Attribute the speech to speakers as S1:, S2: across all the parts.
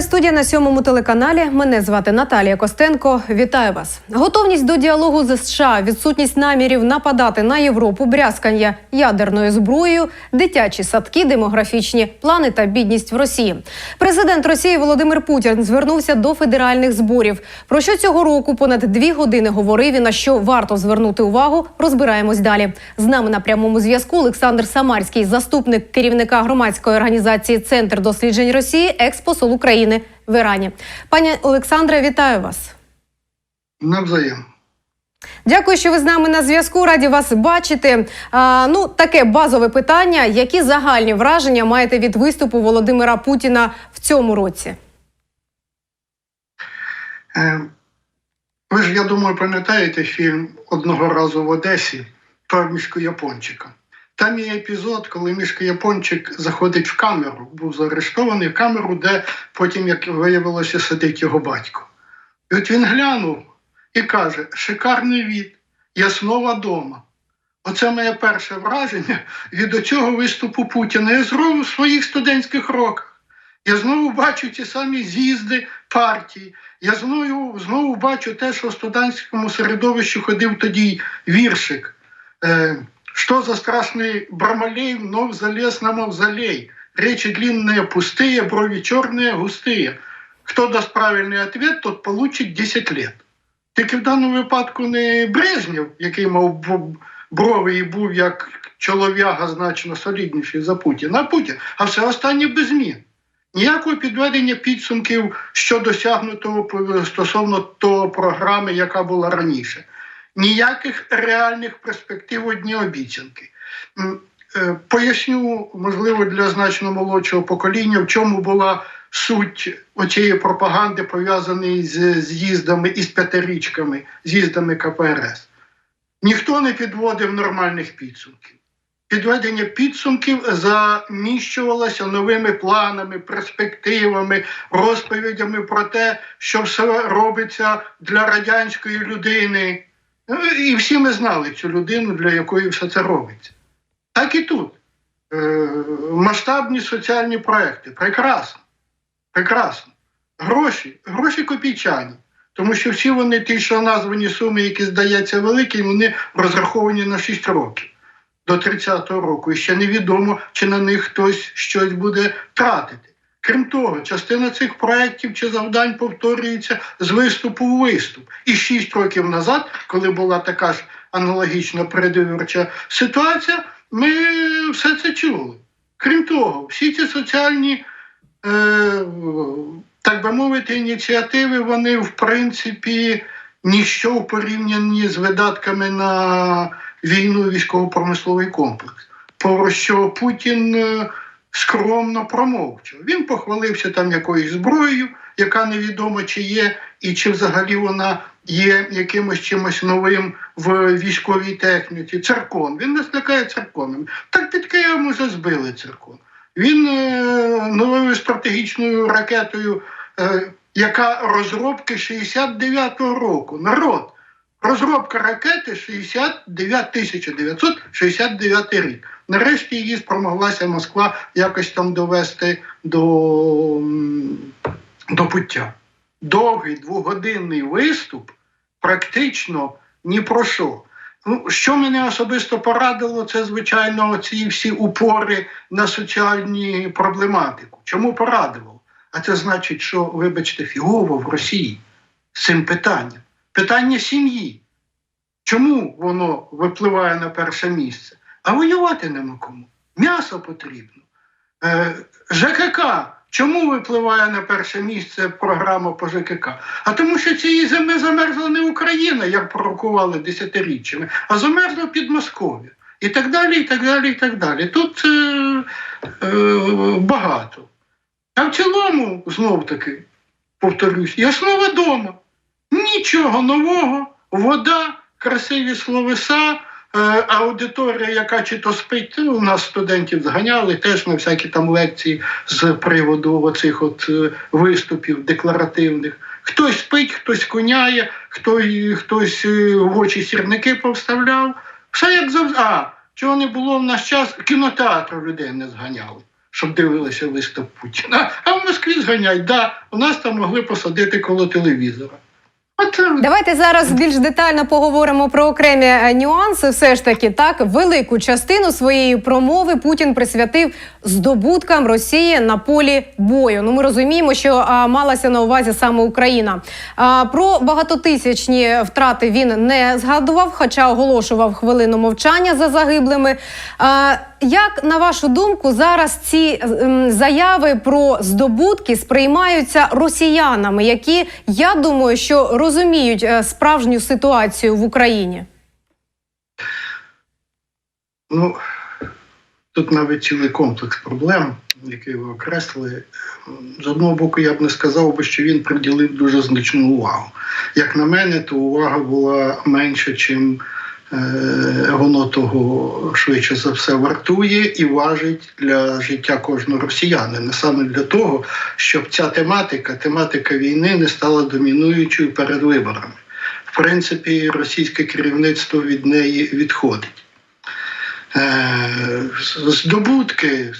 S1: Вітаю студія на сьомому телеканалі. Мене звати Наталія Костенко. Вітаю вас. Готовність до діалогу з США, відсутність намірів нападати на Європу, брязкання ядерною зброєю, дитячі садки, демографічні плани та бідність в Росії. Президент Росії Володимир Путін звернувся до федеральних зборів. Про що цього року понад дві години говорив і на що варто звернути увагу. Розбираємось далі. З нами на прямому зв'язку Олександр Самарський, заступник керівника громадської організації Центр досліджень Росії, експосол України в Ірані. Пані Олександре, вітаю вас.
S2: Навзаєм.
S1: Дякую, що ви з нами на зв'язку. Раді вас бачити. А, ну, таке базове питання: які загальні враження маєте від виступу Володимира Путіна в цьому році?
S2: Е, ви ж, я думаю, пам'ятаєте фільм одного разу в Одесі про мішку Япончика. Там є епізод, коли мішка Япончик заходить в камеру, був заарештований в камеру, де потім, як виявилося, сидить його батько. І от він глянув і каже: шикарний від, я знову вдома. Оце моє перше враження від оцього виступу Путіна. Я знову в своїх студентських роках. Я знову бачу ті самі з'їзди партії. Я знову знову бачу те, що в студентському середовищі ходив тоді віршик. Е, Что за страшный Бармалей вновь залез на мавзолей? Речи длинные, пустые, брови черные, густые. Хто дасть правильний ответ, тот получить 10 лет. Тільки в даному випадку не Брежнєв, який мав б- брови і був як чолов'яга значно солідніший за Путіна, а Путін, а все останнє без змін. Ніякого підведення підсумків, що досягнуто п- стосовно того програми, яка була раніше. Ніяких реальних перспектив одні обіцянки. Е, Поясню, можливо, для значно молодшого покоління, в чому була суть оцієї пропаганди, пов'язаної з з'їздами із п'ятирічками, з'їздами КПРС. Ніхто не підводив нормальних підсумків. Підведення підсумків заміщувалося новими планами, перспективами, розповідями про те, що все робиться для радянської людини. Ну, І всі ми знали цю людину, для якої все це робиться. Так і тут. Е, масштабні соціальні проекти. Прекрасно. Прекрасно. Гроші, гроші копійчані. Тому що всі вони, ті, що названі суми, які здаються великі, вони розраховані на 6 років до 30-го року. І ще невідомо, чи на них хтось щось буде тратити. Крім того, частина цих проєктів чи завдань повторюється з виступу в виступ. І 6 років назад, коли була така ж аналогічна передвиборча ситуація, ми все це чули. Крім того, всі ці соціальні, е, так би мовити, ініціативи, вони в принципі ніщо в порівнянні з видатками на війну військово-промисловий комплекс. Про що Путін е, скромно промовчав. Він похвалився там якоюсь зброєю, яка невідомо чи є, і чи взагалі вона є якимось чимось новим в військовій техніці. Циркон. Він нас лякає цирконом. Так під Києвом уже збили циркон. Він е, новою стратегічною ракетою, е, яка розробки 69-го року. Народ. Розробка ракети 69 1969 рік. Нарешті її спромоглася Москва якось там довести до, до пуття. Довгий двогодинний виступ практично ні про що. Ну, що мене особисто порадило, це, звичайно, ці всі упори на соціальні проблематику. Чому порадило? А це значить, що, вибачте, фігово в Росії з цим питанням. Питання сім'ї. Чому воно випливає на перше місце? А воювати нема кому. М'ясо потрібно. Е, ЖКК. Чому випливає на перше місце програма по ЖКК? А тому, що цієї зими замерзла не Україна, як пророкували десятиріччями, а замерзла Підмосков'я. І так далі, і так далі, і так далі. Тут е, е, багато. А в цілому, знов таки, повторюсь, я знову вдома. Нічого нового, вода, красиві словеса, аудиторія, яка чи то спить, ну, у нас студентів зганяли теж на всякі там лекції з приводу оцих от е, виступів декларативних. Хтось спить, хтось коняє, хто, хтось е, в очі сірники повставляв. Все як завжди. А, чого не було в наш час, кінотеатру людей не зганяли. щоб дивилися виступ Путіна. А в Москві зганяють, да, у нас там могли посадити коло телевізора.
S1: Давайте зараз більш детально поговоримо про окремі е, нюанси. Все ж таки, так велику частину своєї промови Путін присвятив здобуткам Росії на полі бою. Ну ми розуміємо, що а, малася на увазі саме Україна. А, про багатотисячні втрати він не згадував, хоча оголошував хвилину мовчання за загиблими. А, як на вашу думку, зараз ці ем, заяви про здобутки сприймаються росіянами, які я думаю, що розуміють е, справжню ситуацію в Україні?
S2: Ну, тут навіть цілий комплекс проблем, який ви окреслили. З одного боку, я б не сказав би, що він приділив дуже значну увагу. Як на мене, то увага була менша, е, воно того швидше за все вартує і важить для життя кожного росіянина. Саме для того, щоб ця тематика, тематика війни, не стала домінуючою перед виборами. В принципі, російське керівництво від неї відходить. Е, здобутки.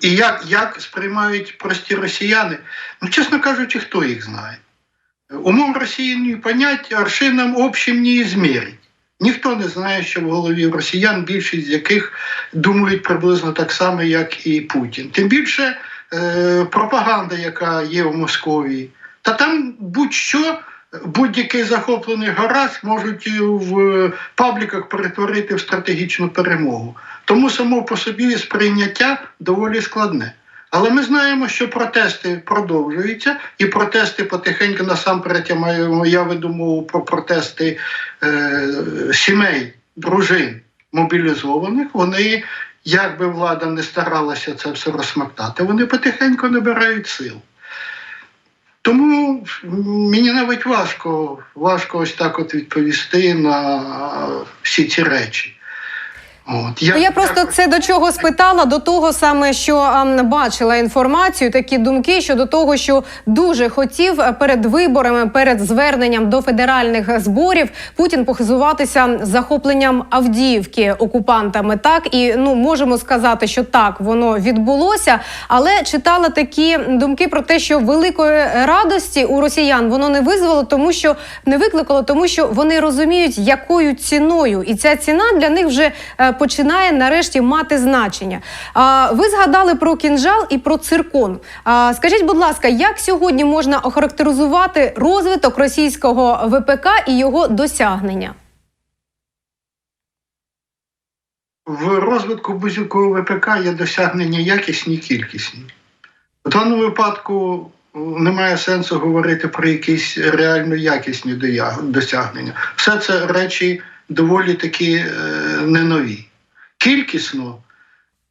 S2: І як, як сприймають прості росіяни, ну, чесно кажучи, хто їх знає. Умом Росії не понять, аршином общим не измерить. Ніхто не знає, що в голові росіян, більшість з яких думають приблизно так само, як і Путін. Тим більше е, пропаганда, яка є в Московії, та там будь-що, будь-який захоплений гаразд можуть в пабліках перетворити в стратегічну перемогу. Тому само по собі сприйняття доволі складне. Але ми знаємо, що протести продовжуються, і протести потихеньку насамперед я маю я веду мову про протести е, сімей, дружин мобілізованих. Вони, як би влада не старалася це все розсмактати, вони потихеньку набирають сил. Тому мені навіть важко, важко ось так от відповісти на всі ці речі. От,
S1: Ну, я просто це до чого спитала, до того саме, що ем, бачила інформацію, такі думки щодо того, що дуже хотів е, перед виборами, перед зверненням до федеральних зборів Путін похизуватися захопленням Авдіївки окупантами. Так і ну можемо сказати, що так воно відбулося, але читала такі думки про те, що великої радості у росіян воно не визвало, тому що не викликало, тому що вони розуміють, якою ціною, і ця ціна для них вже е, починає нарешті мати значення. Ви згадали про кінжал і про циркон. Скажіть, будь ласка, як сьогодні можна охарактеризувати розвиток російського ВПК і його досягнення?
S2: В розвитку будь-якого ВПК є досягнення якісні і кількісні. В даному випадку немає сенсу говорити про якісь реально якісні досягнення. Все це речі доволі таки е, не нові. Кількісно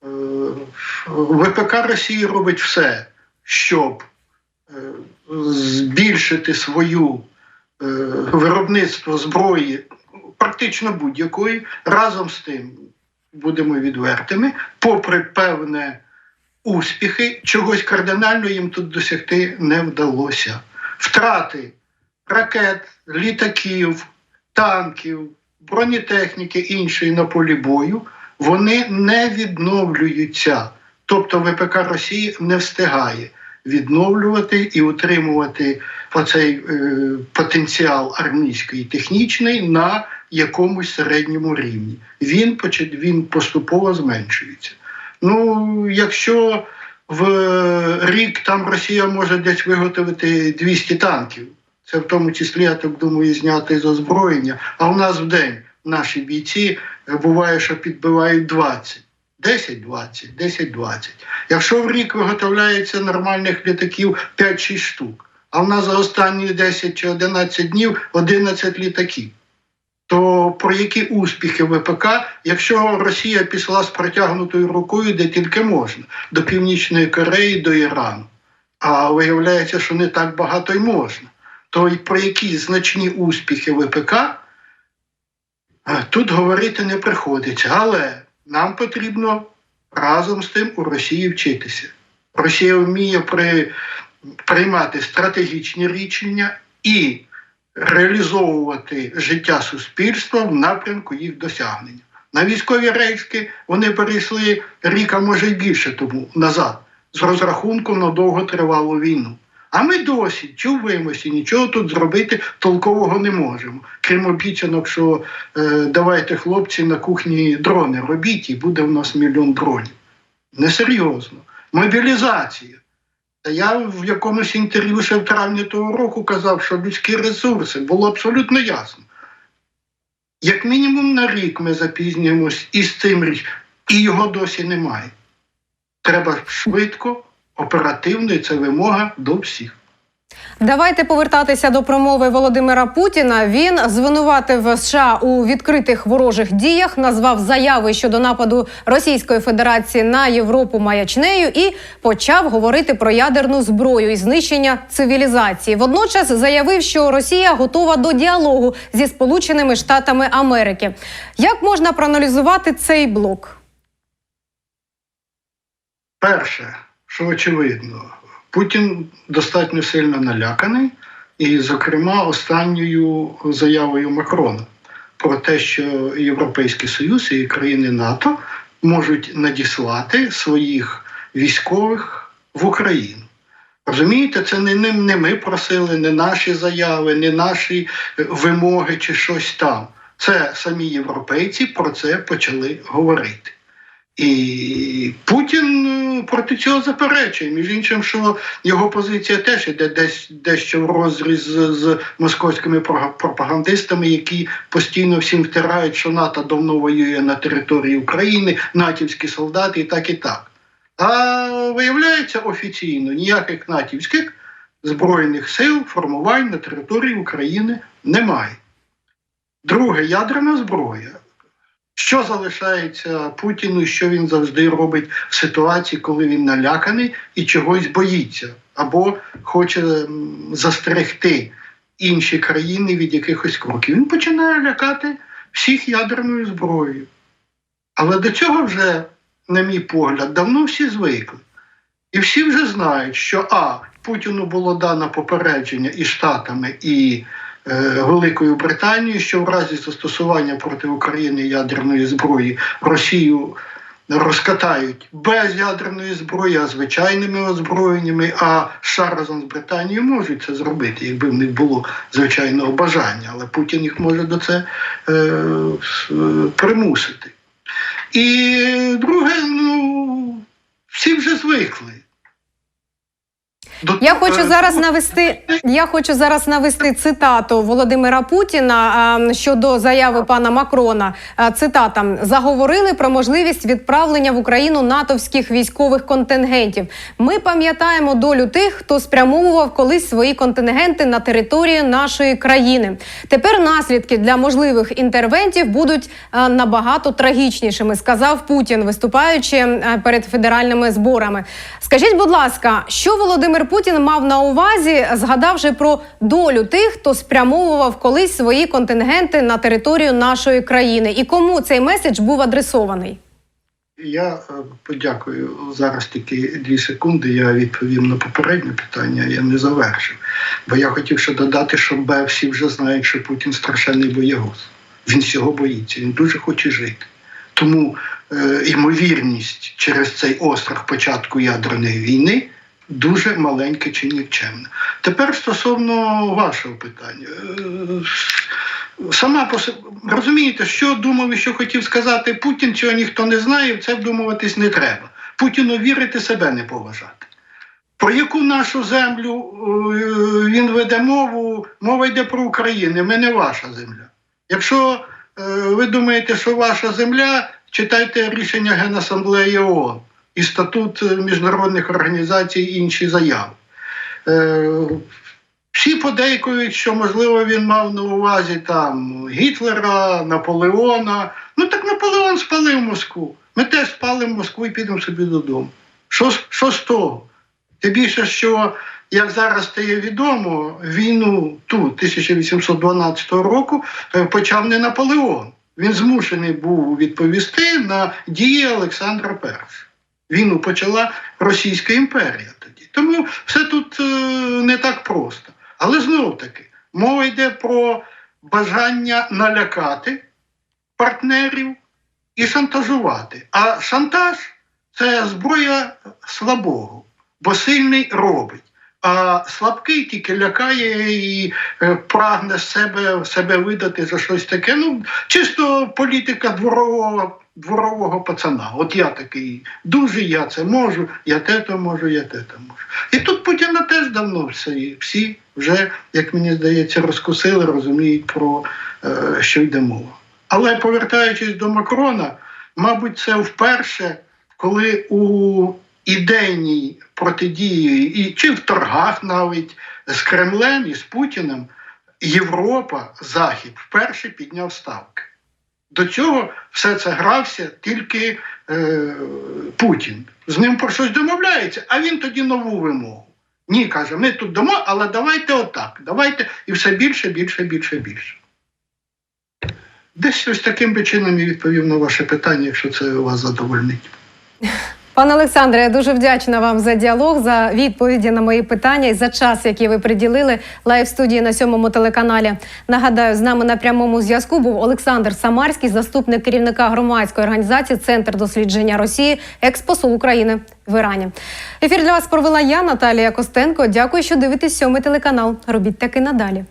S2: е, ВПК Росії робить все, щоб е, збільшити свою виробництво зброї, практично будь-якої, разом з тим, будемо відвертими, попри певне успіхи, чогось кардинально їм тут досягти не вдалося. Втрати ракет, літаків, танків, бронетехніки іншої на полі бою, вони не відновлюються. Тобто ВПК Росії не встигає відновлювати і утримувати оцей е, потенціал армійський і технічний на якомусь середньому рівні. Він він поступово зменшується. Ну, якщо в рік там Росія може десь виготовити 200 танків, це в тому числі, я так думаю, зняти з озброєння. А у нас в день наші бійці буває, що підбивають 20. 10-20, 10-20. Якщо в рік виготовляється нормальних літаків 5-6 штук, а в нас за останні 10 чи 11 днів 11 літаків, то про які успіхи ВПК, якщо Росія пішла з протягнутою рукою, де тільки можна, до Північної Кореї, до Ірану, а виявляється, що не так багато й можна, то про які значні успіхи ВПК тут говорити не приходиться. Але нам потрібно разом з тим у Росії вчитися. Росія вміє при, приймати стратегічні рішення і реалізовувати життя суспільства в напрямку їх досягнення. На військові рейки вони перейшли рік, а може й більше тому назад, з розрахунку на довготривалу війну. А ми досі чуваємося, нічого тут зробити толкового не можемо. Крім обіцянок, що е, давайте хлопці на кухні дрони робіть, і буде в нас мільйон дронів. Несерйозно. Мобілізація. Та я в якомусь інтерв'ю ще в травні того року казав, що людські ресурси було абсолютно ясно. Як мінімум на рік ми запізнюємось із цим річ, і його досі немає. Треба швидко, оперативно, і це вимога до всіх.
S1: Давайте повертатися до промови Володимира Путіна. Він звинуватив США у відкритих ворожих діях, назвав заяви щодо нападу Російської Федерації на Європу маячнею і почав говорити про ядерну зброю і знищення цивілізації. Водночас заявив, що Росія готова до діалогу зі Сполученими Штатами Америки. Як можна проаналізувати цей блок?
S2: Перше, що очевидно, Путін достатньо сильно наляканий, і, зокрема, останньою заявою Макрона про те, що Європейський Союз і країни НАТО можуть надіслати своїх військових в Україну. Розумієте, це не, не, ми просили, не наші заяви, не наші е, вимоги чи щось там. Це самі європейці про це почали говорити. І Путін е, проти цього заперечує. Між іншим, що його позиція теж іде десь дещо в розріз з, з московськими пропагандистами, які постійно всім втирають, що НАТО давно воює на території України, натівські солдати і так і так. А виявляється офіційно ніяких натівських збройних сил формувань на території України немає. Друге, ядерна зброя. Що залишається Путіну, що він завжди робить в ситуації, коли він наляканий і чогось боїться, або хоче застерегти інші країни від якихось кроків. Він починає лякати всіх ядерною зброєю. Але до цього вже, на мій погляд, давно всі звикли. І всі вже знають, що А. Путіну було дано попередження і Штатами, і Великою Британією, що в разі застосування проти України ядерної зброї Росію розкатають без ядерної зброї, а звичайними озброєннями, а США разом з Британією можуть це зробити, якби в них було звичайного бажання, але Путін їх може до це е, е, примусити. І друге, ну, всі вже звикли.
S1: Я хочу зараз навести. Я хочу зараз навести цитату Володимира Путіна щодо заяви пана Макрона. Цитата заговорили про можливість відправлення в Україну натовських військових контингентів. Ми пам'ятаємо долю тих, хто спрямовував колись свої контингенти на територію нашої країни. Тепер наслідки для можливих інтервентів будуть набагато трагічнішими, сказав Путін, виступаючи перед федеральними зборами. Скажіть, будь ласка, що Володимир Путін мав на увазі, згадавши про долю тих, хто спрямовував колись свої контингенти на територію нашої країни, і кому цей меседж був адресований?
S2: Я е, подякую зараз тільки дві секунди. Я відповім на попереднє питання, я не завершив. Бо я хотів ще додати, що Б всі вже знають, що Путін страшенний боягуз. Він всього боїться, він дуже хоче жити. Тому е, ймовірність через цей острах початку ядерної війни дуже маленька чи нікчемна. Тепер стосовно вашого питання. Е, Сама по собі розумієте, що думав і що хотів сказати Путін, цього ніхто не знає, це вдумуватись не треба. Путіну вірити себе не поважати. Про яку нашу землю е, він веде мову, мова йде про Україну, ми не ваша земля. Якщо е, ви думаєте, що ваша земля, читайте рішення Генасамблеї ООН і статут е, міжнародних організацій і інші заяви. Е, всі подейкують, що можливо він мав на увазі там Гітлера, Наполеона. Ну так Наполеон спалив Москву. Ми теж спалимо Москву і підемо собі додому. Що, що з того? Тим більше, що як зараз стає відомо, війну ту 1812 року е, почав не Наполеон. Він змушений був відповісти на дії Олександра І. Війну почала Російська імперія тоді. Тому все тут е, не так просто. Але знов таки, мова йде про бажання налякати партнерів і шантажувати. А шантаж це зброя слабого, бо сильний робить. А слабкий тільки лякає і е, прагне себе, себе видати за щось таке. Ну, чисто політика дворового, дворового пацана. От я такий, дуже я це можу, я те то можу, я те то можу. І тут Путіна теж давно всі, всі вже, як мені здається, розкусили, розуміють про е, що йде мова. Але повертаючись до Макрона, мабуть, це вперше, коли у ідейній протидії, і чи в торгах навіть з Кремлем і з Путіним, Європа, Захід вперше підняв ставки. До цього все це грався тільки е, Путін. З ним про щось домовляється, а він тоді нову вимогу. Ні, каже, ми тут дома, але давайте отак. Давайте і все більше, більше, більше, більше. Десь ось таким би чином і відповів на ваше питання, якщо це вас задовольнить.
S1: Пане Олександре, я дуже вдячна вам за діалог, за відповіді на мої питання і за час, який ви приділили лайв студії на сьомому телеканалі. Нагадаю, з нами на прямому зв'язку був Олександр Самарський, заступник керівника громадської організації Центр дослідження Росії, експосол України в Ірані. Ефір для вас провела я, Наталія Костенко. Дякую, що дивитесь сьомий телеканал. Робіть таки надалі.